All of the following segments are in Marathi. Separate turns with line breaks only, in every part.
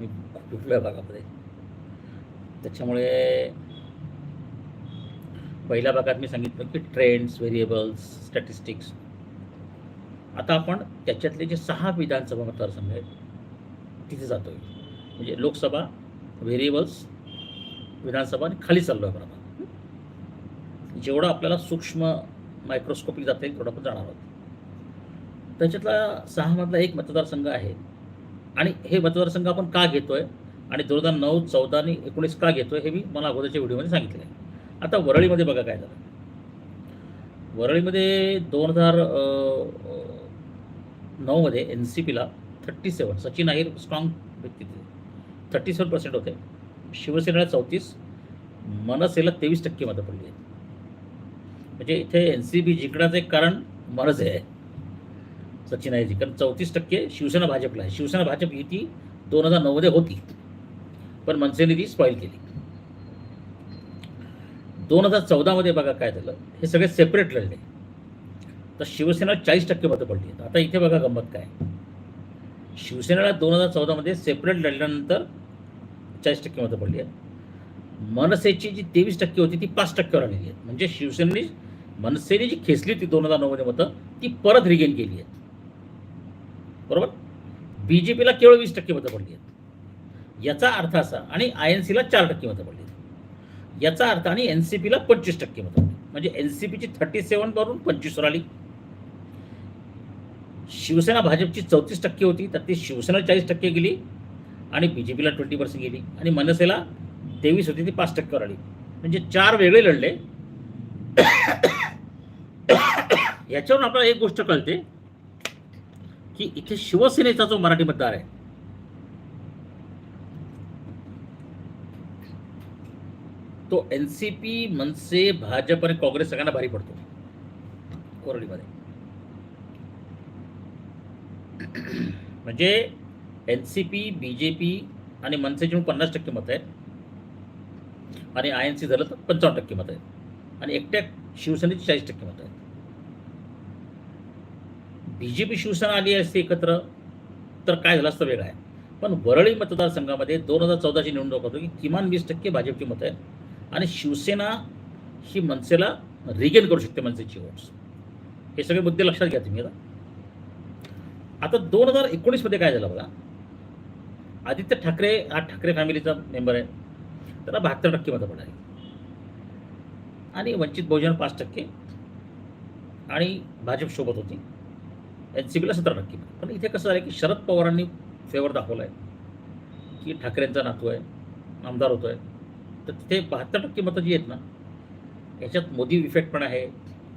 मी खूप भागामध्ये? त्याच्यामुळे पहिल्या भागात मी सांगितलं की ट्रेंड्स व्हेरिएबल्स स्टॅटिस्टिक्स आता आपण त्याच्यातले जे सहा विधानसभा मतदारसंघ आहेत तिथे जातोय. म्हणजे लोकसभा व्हेरिएबल्स विधानसभा आणि खाली चाललो आहे आपण जेवढं आपल्याला सूक्ष्म मायक्रोस्कोपिक जाता येईल तेवढं आपण जाणार आहोत. त्याच्यातला सहामधला एक मतदारसंघ आहे आणि हे मतदारसंघ आपण का घेतोय? आणि दोन हजार नऊ चौदा आणि एकोणीस का घेतोय हे मी मला अगोदरच्या व्हिडिओमध्ये सांगितलं आहे. आता वरळीमध्ये बघा काय झालं. वरळीमध्ये दोन हजार नऊमध्ये एन सी पीला thirty seven Sachin Ahir strong व्यक्ती थर्टी सेवन पर्सेंट होते. शिवसेनेला चौतीस मनसेला तेवीस टक्के मतं पडली आहेत. म्हणजे इथे एन सी बी जिंकण्याचं एक कारण मनसे आहे. सचिन अहिरजी कारण चौतीस टक्के शिवसेना भाजपला आहे. शिवसेना भाजप ही ती दोन हजार नऊमध्ये होती. पण मनसेने ती स्पॉईल केली. दोन हजार चौदामध्ये बघा काय झालं. हे सगळे सेपरेट लढले. तर शिवसेना चाळीस टक्के मतं पडली आहेत. आता इथे बघा गंमत काय शिवसेनेला दोन हजार चौदामध्ये सेपरेट लढल्यानंतर चाळीस टक्के मतं पडली आहेत. मनसेची जी तेवीस टक्के होती ती पाच टक्क्यावर आलेली आहेत. म्हणजे शिवसेनेने मनसेने जी खेचली होती दोन हजार नऊमध्ये मतं ती परत रिगेन केली आहेत. बरोबर? बी जे पीला केवळ वीस टक्के मतं पडली आहेत. याचा अर्थ असा आणि आय एन सीला चार टक्के मतं पडली आहेत. याचा अर्थ आणि एन सी पीला पंचवीस टक्के मतं पडली म्हणजे एन सी पीची थर्टी सेवनवरून पंचवीसवर आली. शिवसेना भाजपची चौतीस टक्के होती तर ती शिवसेना चाळीस टक्के गेली आणि बी जे पीला ट्वेंटी पर्सेंट गेली आणि मनसेला तेवीस होती ती पाच टक्क्यावर आली. म्हणजे चार वेगळे लढले. याच्यावरून आपल्याला एक गोष्ट कळते की इथे शिवसेनेचा जो मराठी मतदार आहे. तो एन सी पी मनसे भाजप आणि काँग्रेस सगळ्यांना भारी पडतो. कोरडीमध्ये. म्हणजे N C P B J P आणि मनसेची म्हणून पन्नास टक्के मत आहेत. आणि आय एन सी झालं तर पंचावन्न टक्के मत आहेत. आणि एकट्या शिवसेनेची चाळीस टक्के मत आहेत. बी जे पी शिवसेना आली असते एकत्र तर काय झालं असतं वेगळं आहे. पण वरळी मतदारसंघामध्ये दोन हजार चौदाची निवडणूक होतो की किमान वीस टक्के भाजपची मतं आहेत. आणि शिवसेना ही मनसेला रिगेन करू शकते मनसेची वोट्स हे सगळे मुद्दे लक्षात घ्या तुम्ही आता. आता दोन हजार एकोणीसमध्ये काय झालं बघा? आदित्य ठाकरे हा ठाकरे फॅमिलीचा मेंबर आहे. त्याला बहात्तर टक्के मतं पडाली. आणि वंचित बहुजन पाच टक्के. आणि भाजप सोबत होती. एन सी बीला सतरा टक्के पण इथे कसं झालं की शरद पवारांनी फेवर दाखवला आहे की ठाकरेंचा नातू आहे आमदार होतो आहे तर तिथे बहात्तर टक्के मतं जी आहेत ना याच्यात मोदी इफेक्ट पण आहे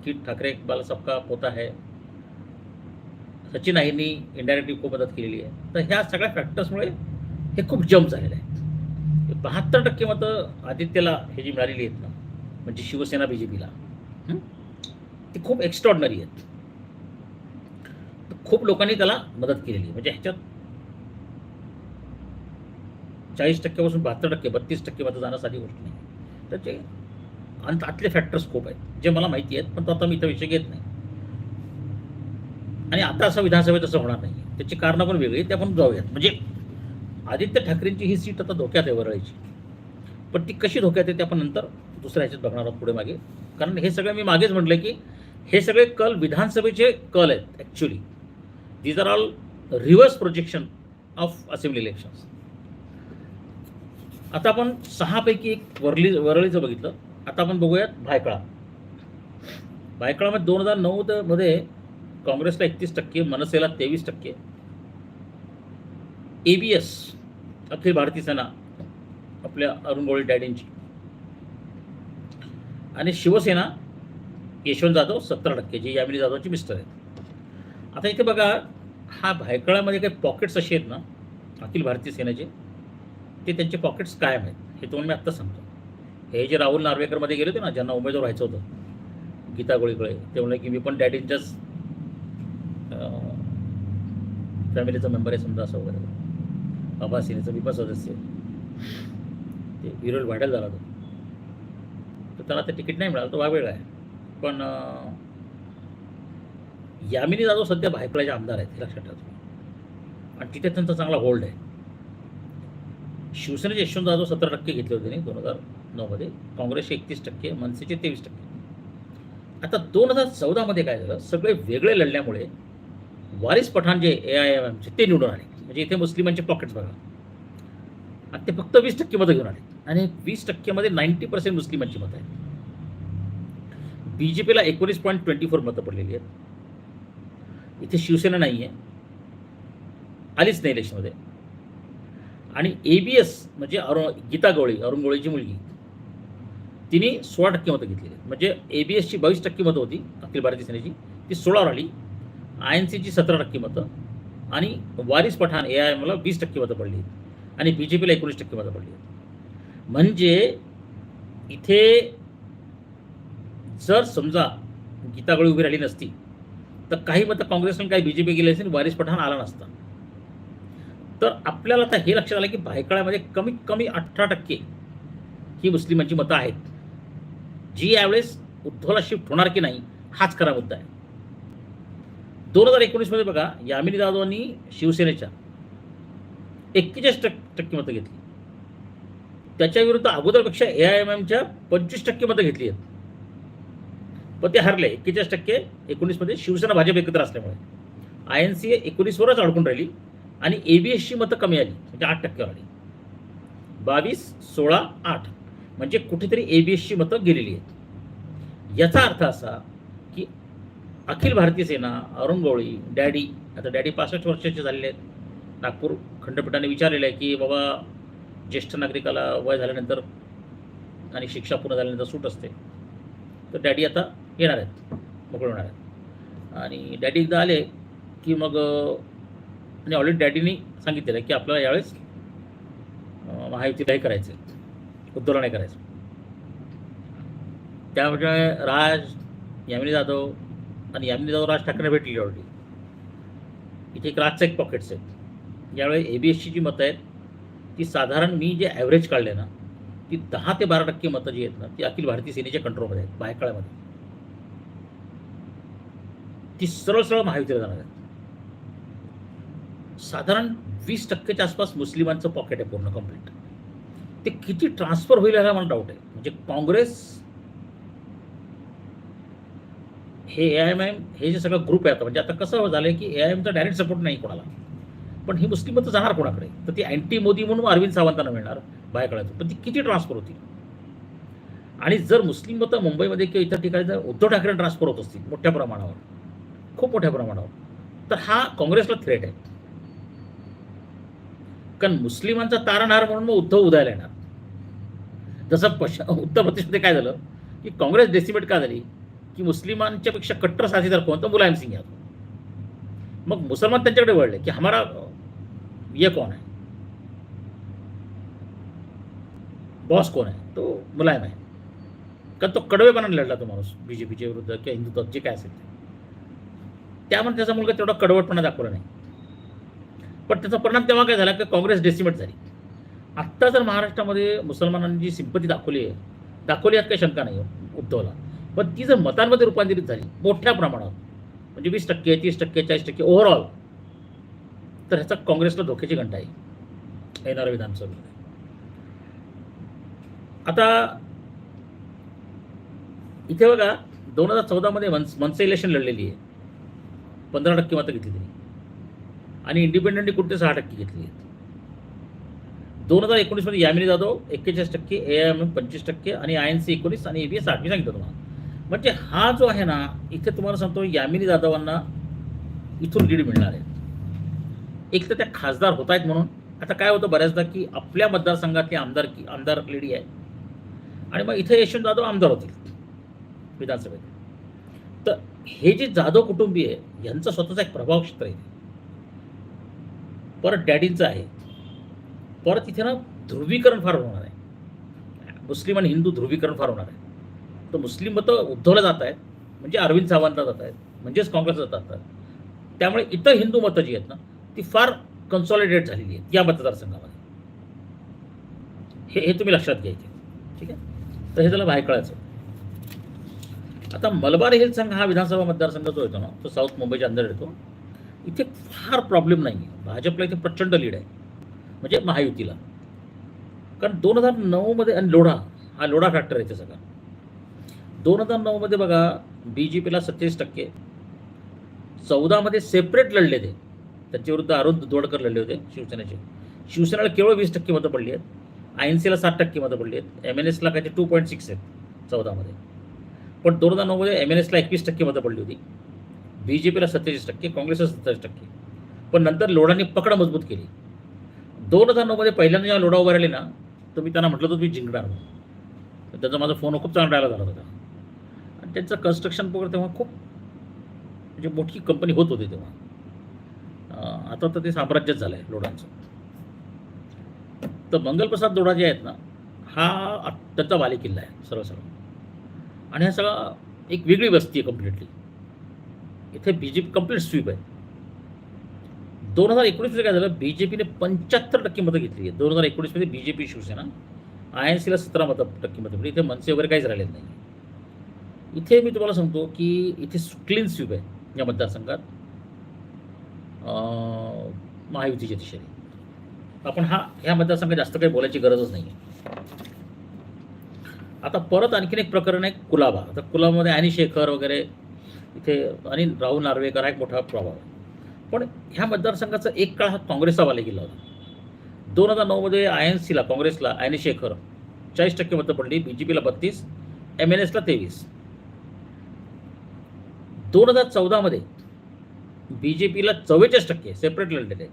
की ठाकरे इकबाल सबका पोता आहे. सचिन आईंनी इंडायरेक्टली खूप मदत केलेली आहे. तर ह्या सगळ्या फॅक्टर्समुळे हे खूप जम्प झालेलं आहे बहात्तर टक्के मतं आदित्यला हे जी मिळालेली आहेत ना म्हणजे शिवसेना बी जे पीला ती खूप एक्स्ट्रॉर्डनरी आहेत. खूप लोकांनी त्याला मदत केलेली आहे. म्हणजे ह्याच्यात चाळीस टक्क्यापासून बहात्तर टक्के बत्तीस टक्के मतं जाणं साधी गोष्ट नाही. त्याचे आणि त्यातले फॅक्टर्स खूप आहेत जे मला माहिती आहेत पण तो आता मी इथं विषय घेत नाही. आणि आता असं विधानसभेत असं होणार नाही त्याची कारणं पण वेगळी ते आपण जाऊयात. म्हणजे आदित्य ठाकरेंची ही सीट आता धोक्यात आहे वरळीची. पण ती कशी धोक्यात आहे ते आपण नंतर दुसऱ्या ह्याच्यात बघणार आहोत पुढे मागे. कारण हे सगळं मी मागेच म्हटलं की हे सगळे कल विधानसभेचे कल आहेत actually these are all reverse projection of assembly election आता आपण सहापैकी एक वरली वरळीचं बघितलं. आता आपण बघूयात भायखळा. भायखळामध्ये दोन हजार नऊ मध्ये काँग्रेसला एकतीस टक्के मनसेला तेवीस टक्के. ए बी एस अखिल भारतीय सेना आपल्या अरुण गोळी डॅडींची. आणि शिवसेना यशवंत जाधव सत्तर टक्के जे यामिनी जाधवचे मिस्टर आहेत. आता इथे बघा हा भायखळामध्ये काही पॉकेट्स असे आहेत ना अखिल भारतीय सेनेचे ते त्यांचे पॉकेट्स कायम आहेत. हे तुम्हाला मी आत्ता सांगतो. हे जे राहुल नार्वेकरमध्ये गेले होते ना ज्यांना उमेदवार व्हायचं होतं गीता गोळीकडे ते म्हणले की मी पण डॅडींच्याच फॅमिलीचा मेंबर आहे समजा असं वगैरे. बाबा सेनेचा मी पण सदस्य ते विरोध व्हायरल झाला तो तर त्याला ते तिकीट नाही मिळालं तो वागवेगळा आहे. पण यामिनी जाधव सध्या भायखळाचे आमदार आहेत हे लक्षात ठेवा आणि तिथे त्यांचा चांगला होल्ड आहे. शिवसेनेचे यशवंत जाधव सतरा टक्के घेतले होते नाही दोन हजार नऊमध्ये काँग्रेसचे एकतीस टक्के मनसेचे तेवीस टक्के. आता दोन हजार चौदामध्ये काय झालं? सगळे वेगळे लढल्यामुळे वारिस पठाण जे ए आय एम एमचे ते निवडून आले. म्हणजे इथे मुस्लिमांचे पॉकेट्स बघा. आणि ते फक्त वीस टक्के मतं घेऊन आले. आणि वीस टक्क्यामध्ये नाईन्टी पर्सेंट मुस्लिमांची मतं आहेत. बी जे पीला एकोणीस पॉईंट ट्वेंटी फोर मतं पडलेली आहेत. इथे शिवसेना नाही आहे आलीच नाही इलेक्शनमध्ये. आणि ए बी एस म्हणजे अरुण गीता गवळी अरुण गवळीची मुलगी. तिने सोळा टक्के मतं घेतलेली आहेत. म्हणजे ए बी एसची बावीस टक्के मतं होती अखिल भारतीय सेनेची. ती सोळावर आली. आय एन सीची सतरा टक्के मतं. आणि वारिस पठाण ए आय एमला वीस टक्के मतं पडली आहेत. आणि बी जे पीला एकोणीस टक्के मतं पडली म्हणजे इथे जर समजा गीता गवळी उभी राहिली नसती तर काही मतं काँग्रेसने काही बी जे पी गेले असतील वारिस पठाण आला नसता. तर आपल्याला आता हे लक्षात आलं की भायखळ्यामध्ये कमीत कमी अठरा टक्के ही मुस्लिमांची मतं आहेत. जी यावेळेस उद्धवला शिफ्ट होणार की नाही हाच खरा मुद्दा आहे. दोन हजार एकोणीसमध्ये बघा यामिनी जाधवांनी शिवसेनेच्या एक्केचाळीस टक्के टक्के मतं घेतली. त्याच्या विरुद्ध अगोदरपेक्षा ए आय एम एमच्या पंचवीस टक्के मतं घेतली आहेत. पण ते हरले. एक्केचाळीस टक्के एकोणीसमध्ये शिवसेना भाजप एकत्र असल्यामुळे. आय एन सी एकोणीसवरच अडकून राहिली आणि ए बी एसची मतं कमी आली. म्हणजे आठ टक्क्यावर आली बावीस सोळा आठ. म्हणजे कुठेतरी ए बी एसची मतं गेलेली आहेत. याचा अर्थ असा की अखिल भारतीय सेना अरुण गवळी डॅडी आता डॅडी पासष्ट वर्षाचे झालेले आहेत. नागपूर खंडपीठाने विचारलेलं आहे की बाबा ज्येष्ठ नागरिकाला वय झाल्यानंतर आणि शिक्षा पूर्ण झाल्यानंतर सूट असते. तर डॅडी आता येणार आहेत मोकळे होणार आहेत. आणि डॅडी एकदा आले की मग आणि ऑलरेडी डॅडीनी सांगितलेलं आहे की आपल्याला यावेळेस अं, महायुतीला हे करायचं आहे उद्धवला नाही करायचं. त्यामुळे राज यामिनी जाधव आणि यामिनी जाधव राज ठाकरे भेटलेली ऑलरेडी इथे एक राजचं एक पॉकेट्स आहेत. यावेळी ए बी एसची जी मतं आहेत. ती साधारण मी जे ॲव्हरेज काढले ना ती दहा ते बारा टक्के मतं जी आहेत ना ती अखिल भारतीय सेनेच्या कंट्रोलमध्ये आहेत बायकाळ्यामध्ये ती सरळ सरळ महायुतीला जाणार आहेत. साधारण वीस टक्केच्या आसपास मुस्लिमांचं पॉकेट आहे पूर्ण कंप्लीट ते किती ट्रान्सफर होईल याला मला डाऊट आहे. म्हणजे काँग्रेस हे ए आय एम आय हे जे सगळं ग्रुप आहे आता म्हणजे आता कसं झालंय की ए आय एमचा डायरेक्ट सपोर्ट नाही कोणाला. पण ही मुस्लिम मतं जाणार कोणाकडे? तर ती अँटी मोदी म्हणून अरविंद सावंतांना मिळणार बाहेर पण ती किती ट्रान्सफर होती? आणि जर मुस्लिम मतं मुंबईमध्ये किंवा इतर ठिकाणी जर उद्धव ठाकरे ट्रान्सफर होत असतील मोठ्या प्रमाणावर खूप मोठ्या प्रमाणावर. तर हा काँग्रेसला थ्रेट आहे. कारण मुस्लिमांचा तारणहार म्हणून मग उद्धव उदयाला येणार. जसं पश उत्तर प्रदेशमध्ये काय झालं? की काँग्रेस डेसिमेट का झाली? की मुस्लिमांच्या पेक्षा कट्टर साथीदार कोण तर मुलायम सिंग यादव. मग मुसलमान त्यांच्याकडे वळले की हमारा ये कोण आहे बॉस कोण आहे तो मुलायम आहे. कारण तो कडवेपणाने लढला तो माणूस. बीजेपीच्या विरुद्ध किंवा हिंदुत्व जे काय असेल ते. त्यामुळे त्याचा मुलगा तेवढा कडवटपणा दाखवला नाही. पण त्याचा परिणाम तेव्हा काय झाला? की काँग्रेस डेसिमेट झाली. आत्ता जर महाराष्ट्रामध्ये मुसलमानांनी जी सिंपती दाखवली आहे दाखवली यात काही शंका नाही उद्धवला. पण ती जर मतांमध्ये रूपांतरित झाली मोठ्या प्रमाणावर म्हणजे वीस टक्के तीस टक्के चाळीस टक्के ओव्हरऑल तर ह्याचा काँग्रेसला धोक्याची घंटा आहे. येणाऱ्या विधानसभेमध्ये आता इथे बघा दोन हजार चौदामध्ये मनसे इलेक्शन लढलेली आहे. पंधरा टक्के मात्र घेतली त्यांनी. आणि इंडिपेंडेंटली कुठे सहा टक्के घेतली आहेत. दोन हजार एकोणीसमध्ये यामिनी जाधव एक्केचाळीस टक्के ए आय एम पंचवीस टक्के आणि आय एन सी एकोणीस आणि ए बी एस आठ मी सांगितलं तुम्हाला म्हणजे हा जो आहे ना इथे तुम्हाला सांगतो यामिनी जाधवांना इथून लीड मिळणार आहे. एक तर त्या खासदार होत आहेत म्हणून. आता काय होतं बऱ्याचदा की आपल्या मतदारसंघातली आमदार की आमदार लेडी आहे. आणि मग इथे यशवंत जाधव आमदार होतील विधानसभेत. हे जे जाधव कुटुंबीय आहे यांचं स्वतःचा एक प्रभाव क्षेत्र आहे. परत डॅडींचं आहे. परत इथे ना ध्रुवीकरण फार होणार आहे. मुस्लिम आणि हिंदू ध्रुवीकरण फार होणार आहे. तर मुस्लिम मतं उद्धवला जात आहेत म्हणजे अरविंद सावंतला जात आहेत म्हणजेच काँग्रेसला जातात त्यामुळे इतर हिंदू मतं जी आहेत ना ती फार कन्सॉलिडेट झालेली आहेत या मतदारसंघामध्ये. हे हे तुम्ही लक्षात घ्यायचे ठीक आहे? तर हे त्याला भायकळाचं आता मलबार हिल संघ हा विधानसभा मतदारसंघ जो येतो ना तो साऊथ मुंबईच्या अंदर येतो. इथे फार प्रॉब्लेम नाही आहे भाजपला इथे प्रचंड लीड आहे. म्हणजे महायुतीला. कारण दोन हजार नऊमध्ये आणि लोढा हा लोढा फॅक्टर आहे ते सगळा. दोन हजार नऊमध्ये बघा बी जे पीला सत्तेचाळीस टक्के. चौदामध्ये सेपरेट लढले ते. त्यांच्या विरुद्ध अरुण दोडकर लढले होते शिवसेनेचे. शिवसेनेला केवळ वीस टक्के मतं पडली आहेत. आय एन सीला सात टक्के मतं पडली आहेत. एम एन एसला काही टू पॉईंट सिक्स आहेत चौदामध्ये पण दोन हजार नऊमध्ये एम एन एसला एकवीस टक्के मतं पडली होती. बी जे पीला सत्तेचाळीस टक्के काँग्रेसला सत्तावीस टक्के. पण नंतर लोढांनी पकड मजबूत केली. दोन हजार नऊमध्ये पहिल्यांदा जेव्हा लोढा उभा राहिले ना तर मी त्यांना म्हटलं होतं मी जिंकणार. त्याचा माझा फोन खूप चांगला राहिला झाला होता. आणि त्यांचं कन्स्ट्रक्शन वगैरे तेव्हा खूप म्हणजे मोठी कंपनी होत होती तेव्हा. आता तर ते साम्राज्यच झालं आहे लोढांचं. तर मंगलप्रसाद लोढा जे आहेत ना हा त्यांचा वाली किल्ला आहे सरळ सरळ. आणि हा सगळा एक वेगळी वस्ती आहे कम्प्लिटली इथे B J P complete sweep आहे. दोन हजार एकोणीसमध्ये काय झालं? बी जे पीने पंच्याहत्तर टक्के मतं घेतली आहे दोन हजार एकोणीसमध्ये B J P Shiv Sena I N सीला सतरा मतं टक्के मतं पडली इथे मनसे वगैरे काहीच राहिलेलं नाही इथे मी तुम्हाला सांगतो की इथे क्लीन स्वीप आहे या मतदारसंघात. महायुतीच्या दिशेने आपण हा ह्या मतदारसंघात जास्त काही बोलायची गरजच नाही आहे आता परत आणखीन एक प्रकरण आहे कुलाबा. आता कुलाबामध्ये आणि शेखर वगैरे इथे आणि राहुल नार्वेकर हा एक मोठा प्रभाव पण ह्या मतदारसंघाचा एक काळ हा काँग्रेसचा गेला होता. दोन हजार नऊमध्ये आय एन सीला काँग्रेसला आय शेखर चाळीस टक्के मतं पडली बी जे पीला बत्तीस एम एन एसला तेवीस. दोन हजार चौदामध्ये बी जे पीला चव्वेचाळीस टक्के सेपरेट लढलेले.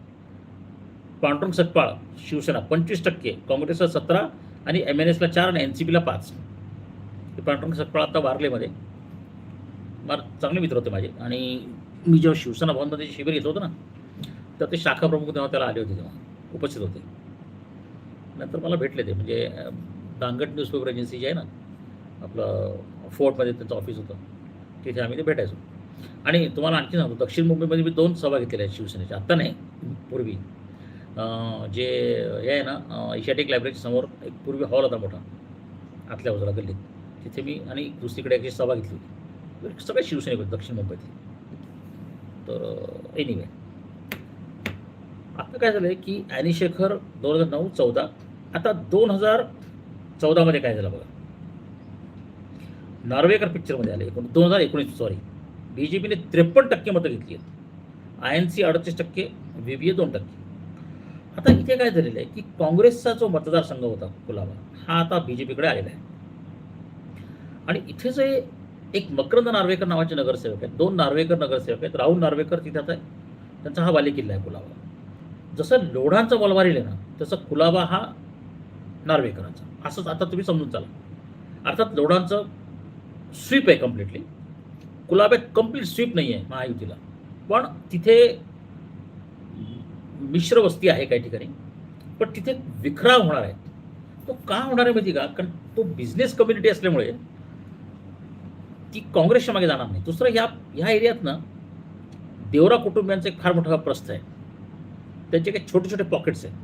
पांडुरंग सतपाळ शिवसेना पंचवीस टक्के काँग्रेसला सतरा आणि एम एन एसला चार आणि एन सी बीला पाच. हे पांडुरंग सतपाळ आता वारलेमध्ये. मार चांगले मित्र होते माझे. आणि मी जेव्हा शिवसेना भवनमध्ये शिबिर घेत होतं ना तर ते शाखा प्रमुख तेव्हा त्याला आले होते तेव्हा. उपस्थित होते. नंतर मला भेटले ते. म्हणजे दांगट न्यूजपेपर एजन्सी जी आहे ना आपलं फोर्टमध्ये त्यांचं ऑफिस होतं. तिथे आम्ही ते भेटायचो. आणि तुम्हाला आणखी सांगतो दक्षिण मुंबईमध्ये मी दोन सभा घेतलेल्या आहेत शिवसेनेच्या. आत्ता नाही पूर्वी. जे हे आहे ना एशियाटिक लायब्ररीच्या समोर एक पूर्वी हॉल होता मोठा. आतल्या बाजूला गल्लीत. तिथे मी आणि दुसरीकडे एक सभा घेतली होती. सगळे शिवसैनिक होते दक्षिण मुंबईतले. तर एनिवे आता काय झालं की ॲनी शेखर दोन हजार नऊ चौदा आता दोन हजार चौदामध्ये काय झालं बघा? नार्वेकर पिक्चरमध्ये आले एकूण दोन हजार एकोणीस सॉरी बी जे पीने त्रेपन्न टक्के मतं घेतली आहेत. आय एन सी अडतीस टक्के व्ही बी ए दोन टक्के. आता इथे काय झालेलं आहे की काँग्रेसचा जो मतदारसंघ होता कुलाबा हा आता बी जे पीकडे आलेला आहे. आणि इथे जे एक मकरंद नार्वेकर नावाचे नगरसेवक आहेत दोन नार्वेकर नगरसेवक आहेत राहुल नार्वेकर तिथे आता त्यांचा हा बालेकिल्ला आहे कुलाबा. जसं लोढांचा बलवारी आहे ना तसं कुलाबा हा नार्वेकरांचा. असंच आता तुम्ही समजून चाला. अर्थात लोढांचं स्वीप आहे कम्प्लिटली कुलाब्यात कंप्लीट स्वीप नाही आहे महायुतीला. पण तिथे मिश्र वस्ती आहे काही ठिकाणी. पण तिथे विखराव होणार आहे. तो का होणार आहे माहिती का? कारण तो बिझनेस कम्युनिटी असल्यामुळे ती काँग्रेसच्या मागे जाणार नाही. दुसरं ह्या ह्या एरियात ना देवरा कुटुंबियांचा एक फार मोठा प्रस्थ आहे. त्यांचे काही छोटे छोटे पॉकेट्स आहेत.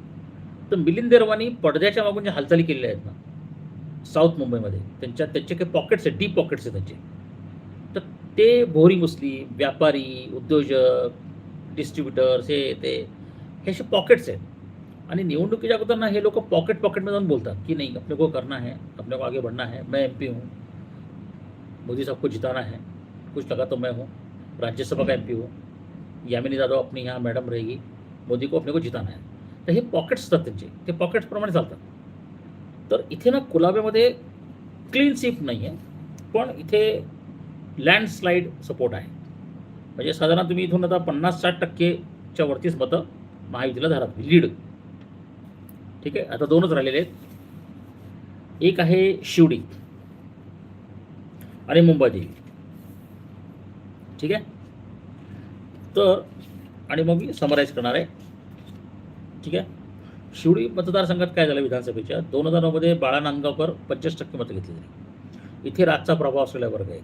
तर मिलिंद देरवानी पडद्याच्या मागून ज्या हालचाली केलेल्या आहेत ना साऊथ मुंबईमध्ये त्यांच्या त्यांचे काही पॉकेट्स आहेत डीप पॉकेट्स आहेत त्यांचे. तर ते भोरी मुस्लिम व्यापारी उद्योजक डिस्ट्रीब्युटर्स हे ते हे असे पॉकेट्स आहेत. आणि निवडणुकीच्या अगोदर ना हे लोक पॉकेट पॉकेटमध्ये जाऊन बोलतात की नाही अपने को करना है अपने को आगे बढ़ना है मैं एम पी हूँ. मोदी साहब को जिताना है. कुछ लगा तो मैं हूँ. राज्यसभा का एम पी हूँ. यामिनी जाधव अपनी यहाँ मॅडम रहेगी. मोदी को अपने को जिताना है. तर हे पॉकेट्स असतात त्यांचे. ते पॉकेट्सप्रमाणे चालतात. तर इथे ना कुलाब्यामध्ये क्लीन स्वीप नाही आहे पण इथे लँडस्लाईड सपोर्ट आहे. म्हणजे साधारण तुम्ही इथून आता पन्नास साठ टक्केच्या वरतीच मतं महायुतीला धरा लीड. ठीक आहे? आता दोनच राहिलेले आहेत. एक आहे शिवडी आणि मुंबादेवी ठीक आहे? तर आणि मग मी समराईज करणार आहे. ठीक आहे? शिवडी मतदारसंघात काय झालं विधानसभेच्या? दोन हजार नऊमध्ये बाळा नांदगावकर पंचवीस टक्के मतं घेतली गेली इथे राजचा प्रभाव असलेला वर्ग आहे.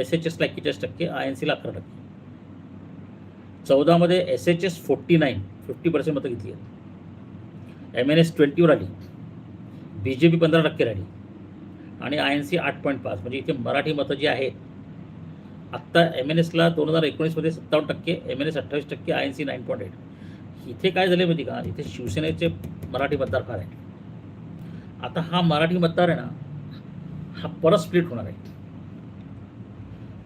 एस एच एसला एक्केचाळीस टक्के आय एन सीला अकरा टक्के. चौदामध्ये S H S forty nine fifty percent मतं घेतली आहेत एम एन एस ट्वेंटीवर आली. बी जे पी पंधरा टक्के राहिली. आणि आय एन सी आठ पॉईंट पाच म्हणजे इथे मराठी मतं जी आहेत आत्ता एम एन एसला दोन हजार एकोणीसमध्ये सत्तावन्न टक्के एम एन एस अठ्ठावीस टक्के I N C nine point eight इथे काय झाले माहिती का? इथे शिवसेनेचे मराठी मतदार फार आहेत. आता हा मराठी मतदार आहे ना हा परत स्प्लिट होणार आहे.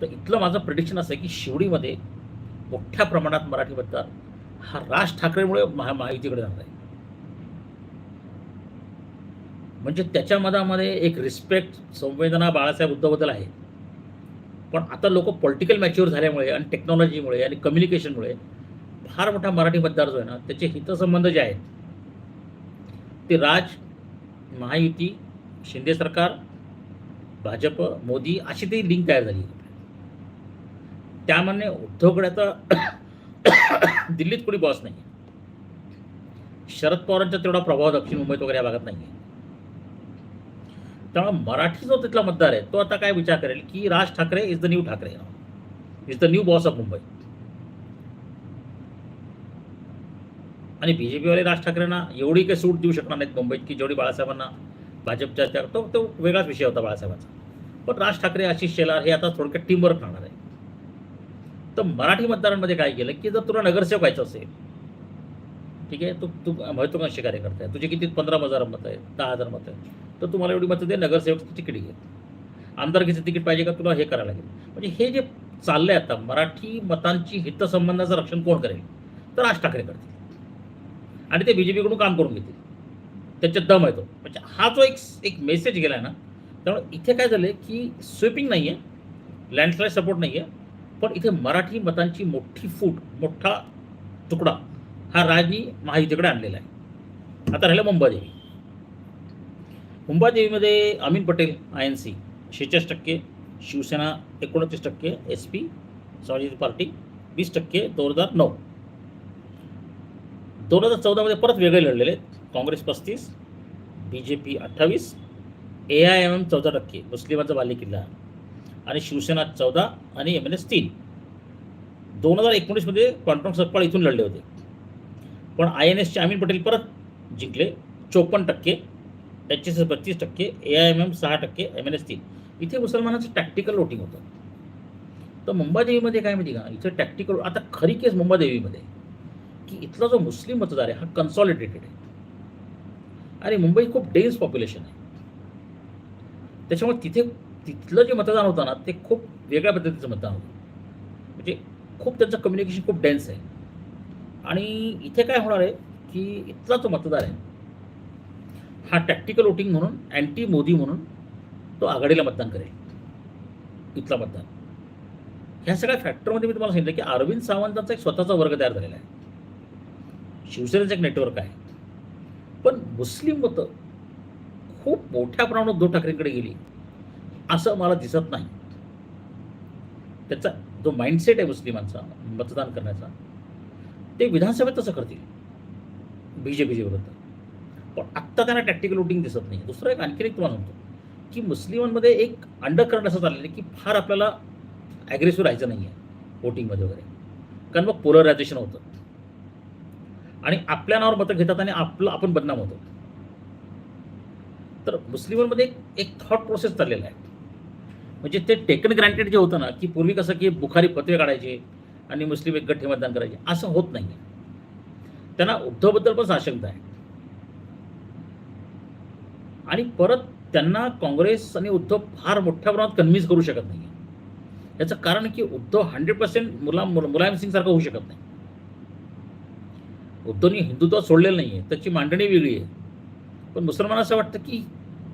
तर इथलं माझं प्रिडिक्शन असं आहे की शिवडीमध्ये मोठ्या प्रमाणात मराठी मतदार हा राज ठाकरेमुळे महा महायुतीकडे जाणार आहे. म्हणजे त्याच्या मनामध्ये एक रिस्पेक्ट संवेदना बाळासाहेब उद्धवबद्दल आहे. पण आता लोक पॉलिटिकल मॅच्युअर झाल्यामुळे आणि टेक्नॉलॉजीमुळे आणि कम्युनिकेशनमुळे फार मोठा मराठी मतदार जो आहे ना त्याचे हितसंबंध जे आहेत ते राज महायुती शिंदे सरकार भाजप मोदी अशी ती लिंक तयार झाली. त्यामाने उद्धवकडे आता दिल्लीत कोणी बॉस नाही शरद पवारांचा तेवढा प्रभाव दक्षिण मुंबईत वगैरे या भागात नाही त्यामुळे मराठी जो तिथला मतदार आहे तो आता काय विचार करेल की Raj Thackeray is the new Thackeray is the new boss of Mumbai. आणि बीजेपीवाले राज ठाकरेंना एवढी काही सूट देऊ शकणार नाहीत मुंबईत की जेवढी बाळासाहेबांना भाजपच्या तो तो वेगळाच विषय होता बाळासाहेबांचा. पण राज ठाकरे आशिष शेलार हे आता थोडक्यात टीमवर्क राहणार आहे. तर मराठी मतदारांमध्ये काय केलं की जर तुला नगरसेवक व्हायचं असेल ठीक आहे तू तू महत्वाकांक्षी कार्यकर्ता आहे? तुझे किती पंधरा हजार मत आहे दहा हजार मत आहे तर तुम्हाला एवढी मतं दे नगरसेवकचं तिकीट घे. आमदारकीचं तिकीट पाहिजे का? तुला हे करायला लागेल. म्हणजे हे जे चाललंय आता मराठी मतांची हितसंबंधाचं रक्षण कोण करेल? तर राज ठाकरे करतील. आणि ते बीजेपीकडून काम करून घेतील. त्याच्यात दम येतो म्हणजे हा जो एक एक मेसेज गेला आहे ना त्यामुळे इथे काय झालं की स्वीपिंग नाही आहे लँडस्लाईड सपोर्ट नाही आहे पण इथे मराठी मतांची मोठी फूट मोठा तुकडा हा राजनी महायुतीकडे आणलेला आहे. आता राहिलं Mumbadevi. मुंबादेवीमध्ये Amin Patel I N C शेहेचाळीस टक्के शिवसेना एकोणतीस टक्के एस पी समाजवादी पार्टी वीस टक्के दोन हजार नऊ. दोन हजार चौदामध्ये परत वेगळे लढलेले आहेत. काँग्रेस पस्तीस बी जे पी अठ्ठावीस ए आय एम एम चौदा टक्के मुस्लिमांचा बालेकिल्ला. आणि शिवसेना चौदा आणि एम एन एस तीन. दोन हजार एकोणीसमध्ये कॉन्ट्रॉक्ट सकपाळ इथून लढले होते. पण आय एन एसचे अमीन पटेल परत जिंकले. चोपन्न टक्के एच एस एस बत्तीस टक्के ए आय एम एम सहा टक्के एम एन एस तीन. इथे मुसलमानाचं टॅक्टिकल वोटिंग होतं. तर मुंबादेवीमध्ये काय माहिती का? इथं टॅक्टिकल आता खरी केस मुंबादेवीमध्ये. की इथला जो मुस्लिम मतदार आहे हा कन्सॉलिडेटेड आहे. आणि मुंबई खूप डेन्स पॉप्युलेशन आहे. त्याच्यामुळे तिथे तिथलं जे मतदान होतं ना ते खूप वेगळ्या पद्धतीचं मतदान होतं. म्हणजे खूप त्यांचं कम्युनिकेशन खूप डेन्स आहे. आणि इथे काय होणार आहे की इथला जो मतदार आहे हा टॅक्टिकल वोटिंग म्हणून अँटी मोदी म्हणून तो आघाडीला मतदान करेल. इथला मतदान ह्या सगळ्या फॅक्टरमध्ये मी तुम्हाला सांगितलं की अरविंद सावंतांचा एक स्वतःचा वर्ग तयार झालेला आहे. शिवसेनेचं एक नेटवर्क आहे. पण मुस्लिम मतं खूप मोठ्या प्रमाणात उद्धव ठाकरेंकडे गेली. असं मला दिसत नाही. त्याचा जो माइंडसेट आहे मुस्लिमांचा मतदान करण्याचा ते विधानसभेत तसं करतील. बी जे पीचे विरुद्ध. पण आत्ता त्यांना टॅक्टिकल वोटिंग दिसत नाही दुसरं एक आणखीन एक तुम्हाला सांगतो की मुस्लिमांमध्ये एक अंडरकरंट असं चाललेलं आहे की फार आपल्याला ॲग्रेसिव्ह राहायचं नाही आहे वोटिंगमध्ये वगैरे. कारण मग पोलरायझेशन होतं. आणि आपल्या नावावर मतं घेतात आणि आपलं आपण बदनाम होतो. तर मुस्लिमांमध्ये एक थॉट प्रोसेस चाललेला आहे. म्हणजे ते टेकन ग्रँटेड जे होतं ना की पूर्वी कसं की बुखारी पत्रे काढायचे आणि मुस्लिम एक गठ्ठे मतदान करायचे असं होत नाही. त्यांना उद्धवबद्दल पण साशंकता आहे. आणि परत त्यांना काँग्रेस आणि उद्धव फार मोठ्या प्रमाणात कन्व्हिन्स करू शकत नाही. याचं कारण की उद्धव हंड्रेड पर्सेंट मुला मुलायम सिंग सारखा होऊ शकत नाही. उद्धवनी हिंदुत्व सोडलेलं नाही आहे त्याची मांडणी वेगळी आहे. पण मुसलमान असं वाटतं की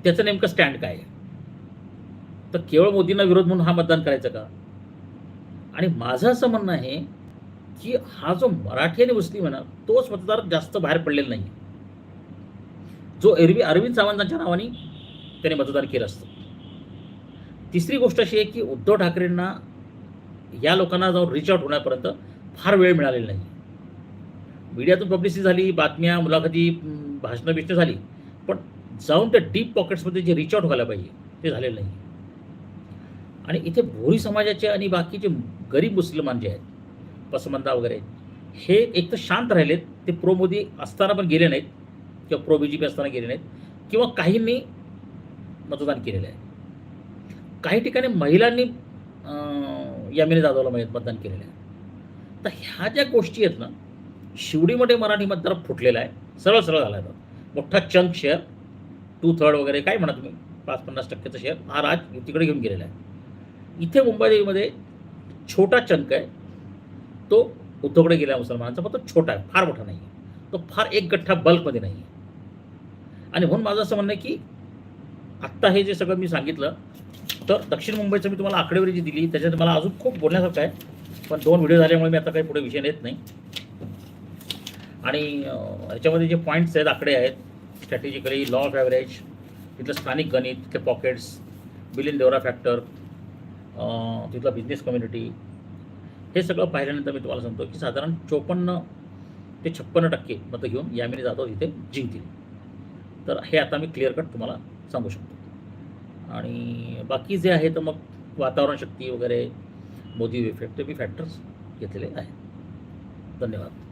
त्याचं नेमकं स्टँड काय आहे? तर केवळ मोदींना विरोध म्हणून हा मतदान करायचं का? आणि माझं असं म्हणणं आहे की हा जो मराठी आणि मुस्लिम आहे ना तोच मतदार जास्त बाहेर पडलेला नाही जो एरवी अरविंद सावंतांच्या नावाने त्याने मतदान केलं असतं. तिसरी गोष्ट अशी आहे की उद्धव ठाकरेंना या लोकांना जाऊन रिच आउट होण्यापर्यंत फार वेळ मिळालेला नाही. मीडियातून पब्लिसिटी झाली बातम्या मुलाखती भाषणं बिषणं झाली पण जाऊन त्या डीप पॉकेट्समध्ये जे रिच आउट व्हायला पाहिजे ते झालेलं नाही. आणि इथे भोरी समाजाचे आणि बाकीचे गरीब मुस्लिमान जे आहेत पसमंदा वगैरे हे एक तर शांत राहिलेत ते प्रो मोदी असताना पण गेले नाहीत किंवा प्रो बी जे पी असताना गेले नाहीत किंवा काहींनी मतदान केलेलं आहे. काही ठिकाणी महिलांनी यमिनी यामिनी जाधवला मतदान केलेलं आहे. तर ह्या ज्या गोष्टी आहेत ना शिवडीमध्ये मराठी मतदार फुटलेला आहे सरळ सरळ झाला आहे. मोठा चंक शेअर टू थर्ड वगैरे काय म्हणा तुम्ही पाच पन्नास टक्क्याचा शेअर हा राज तिकडे घेऊन गेलेला आहे. इथे मुंबईमध्ये छोटा चंक आहे. तो उद्धवकडे गेला मुसलमानांचा पण तो छोटा आहे फार मोठा नाही आहे तो फार एक गठ्ठा बल्कमध्ये नाही आहे आणि म्हणून माझं असं म्हणणं आहे की आत्ता हे जे सगळं मी सांगितलं तर दक्षिण मुंबईचं मी तुम्हाला आकडेवारी जी दिली त्याच्यात मला अजून खूप बोलण्यासारखं आहे. पण दोन व्हिडिओ झाल्यामुळे मी आता काही पुढे विषय नेत नाही. आणि ह्याच्यामध्ये जे पॉईंट्स आहेत आकडे आहेत स्ट्रॅटेजिकली लॉ ऑफ ॲव्हरेज तिथलं स्थानिक गणित तिथले पॉकेट्स बिलिन देवरा फॅक्टर तिथला बिझनेस कम्युनिटी हे सगळं पाहिल्यानंतर मी तुम्हाला सांगतो की साधारण चोपन्न ते छप्पन्न टक्के मतं घेऊन यामिनी जाधव इथे जिंकतील. तर हे आता मी क्लिअर कट तुम्हाला सांगू शकतो. आणि बाकी जे आहे तर मग वातावरण शक्ती वगैरे मोदी इफेक्ट ते बी फॅक्टर्स घेतलेले आहेत. धन्यवाद.